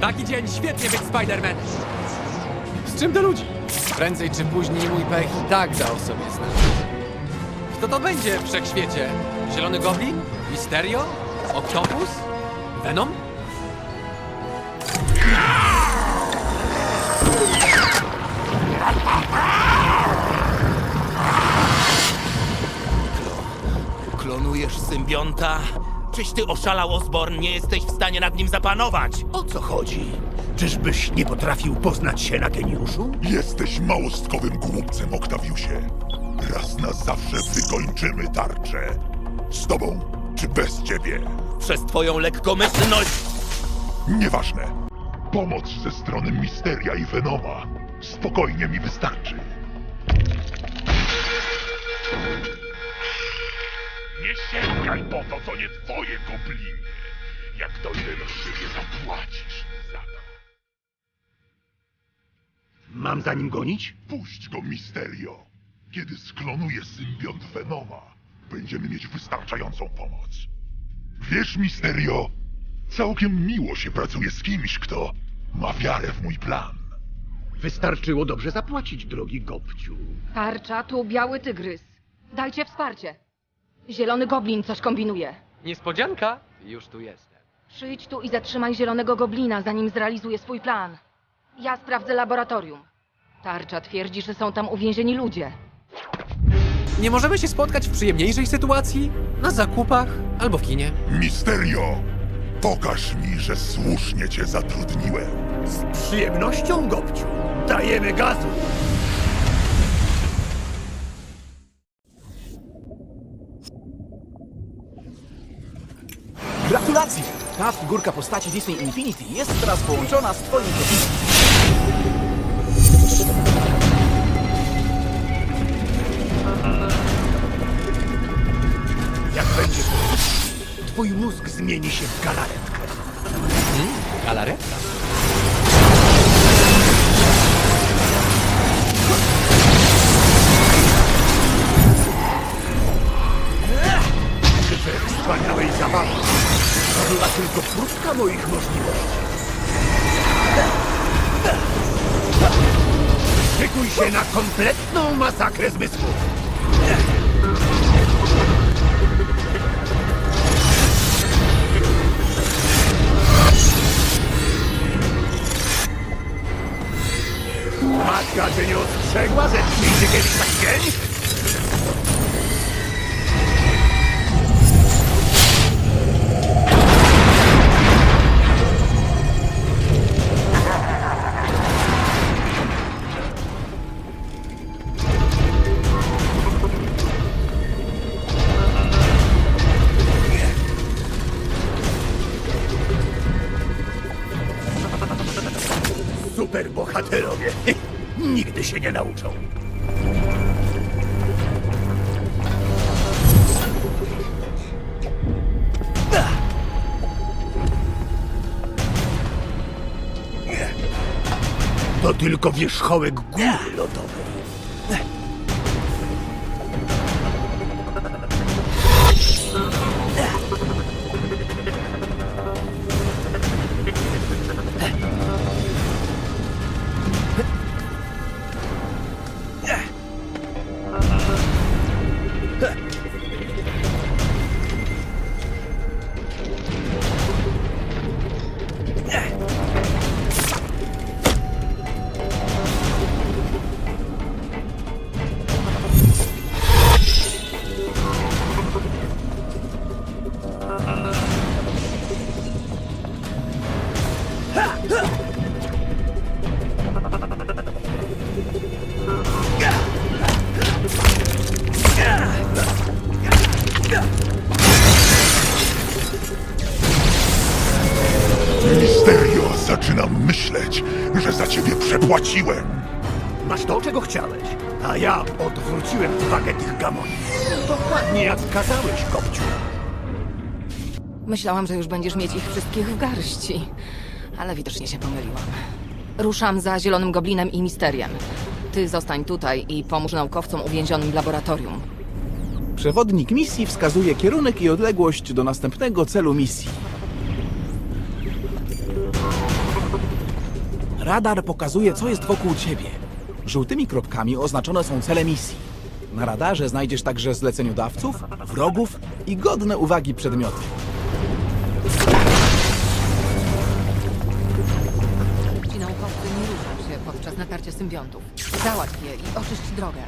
Taki dzień świetnie być Spider-Man. Z czym do ludzi? Prędzej czy później mój pech i tak dał sobie znać. Kto to będzie w wszechświecie? Zielony Goblin? Mysterio? Octopus? Venom? Klonujesz symbionta? Czyś ty oszalał, Osborn? Nie jesteś w stanie nad nim zapanować! O co chodzi? Czyżbyś nie potrafił poznać się na geniuszu? Jesteś małostkowym głupcem, Oktawiusie. Raz na zawsze wykończymy tarczę. Z tobą czy bez ciebie? Przez twoją lekkomyślność! Nieważne. Pomoc ze strony Misteria i Venoma spokojnie mi wystarczy. Nie sięgaj po to, co nie twoje, goblinie. Jak dojdę do siebie, zapłacisz mi za to. Mam za nim gonić? Puść go, Misterio. Kiedy sklonuje symbiont Venoma, będziemy mieć wystarczającą pomoc. Wiesz, Misterio, całkiem miło się pracuje z kimś, kto ma wiarę w mój plan. Wystarczyło dobrze zapłacić, drogi Gobciu. Tarcza, tu biały tygrys. Dajcie wsparcie. Zielony goblin coś kombinuje. Niespodzianka? Już tu jestem. Przyjdź tu i zatrzymaj zielonego goblina, zanim zrealizuje swój plan. Ja sprawdzę laboratorium. Tarcza twierdzi, że są tam uwięzieni ludzie. Nie możemy się spotkać w przyjemniejszej sytuacji? Na zakupach? Albo w kinie? Misterio, pokaż mi, że słusznie cię zatrudniłem. Z przyjemnością, Gobciu. Dajemy gazu. Gratulacje! Ta figurka postaci Disney Infinity jest teraz połączona z twoim profilem. Jak będzie twój mózg zmieni się w galaretkę. Galaretka? Tylko próbka moich możliwości. Szykuj się na kompletną masakrę zmysłów. Matka cię nie ostrzegła, że przyjdzie kiedyś taki dzień? Się nie nauczą. To tylko wierzchołek góry lodowej. Zaczynam myśleć, że za ciebie przepłaciłem. Masz to, czego chciałeś, a ja odwróciłem uwagę tych gamoni. Dokładnie jak kazałeś, Kopciu. Myślałam, że już będziesz mieć ich wszystkich w garści. Ale widocznie się pomyliłam. Ruszam za zielonym goblinem i misteriem. Ty zostań tutaj i pomóż naukowcom uwięzionym w laboratorium. Przewodnik misji wskazuje kierunek i odległość do następnego celu misji. Radar pokazuje, co jest wokół ciebie. Żółtymi kropkami oznaczone są cele misji. Na radarze znajdziesz także zleceniodawców, wrogów i godne uwagi przedmioty. Ci naukowcy nie ruszą się podczas natarcia symbiontów. Załatw je i oczyść drogę.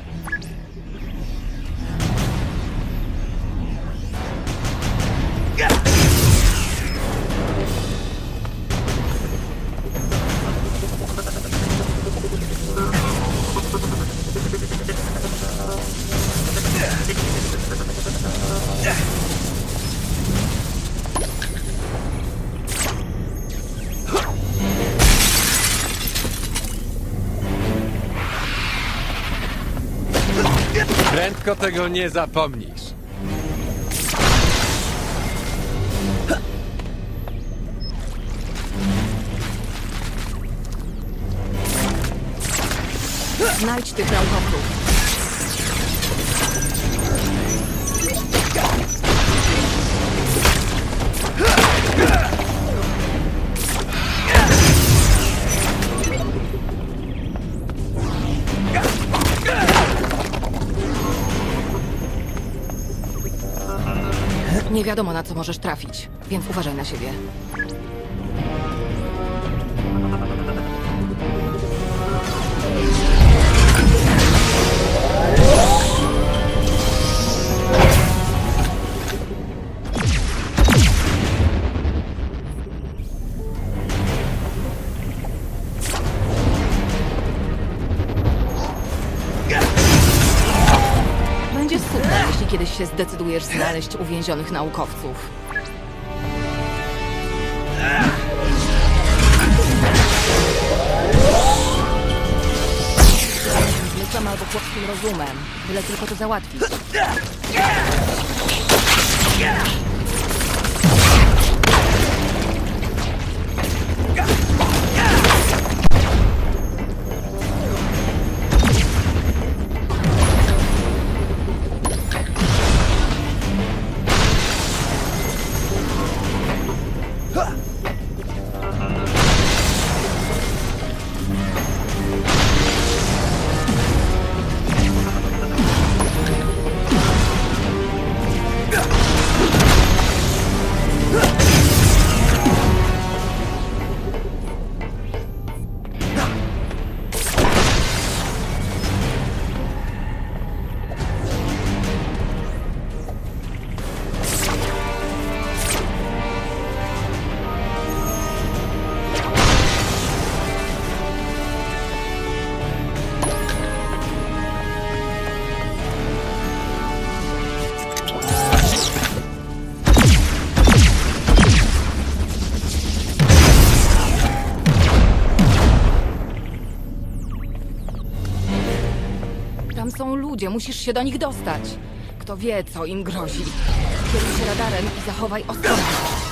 Prędko tego nie zapomnisz. Znajdź tych naukowców. Nie wiadomo, na co możesz trafić, więc uważaj na siebie. Zdecydujesz znaleźć uwięzionych naukowców. Zmysłem albo chłopskim rozumem, byle tylko to załatwić. Ludzie, musisz się do nich dostać. Kto wie, co im grozi. Kieruj się radarem i zachowaj ostrożność.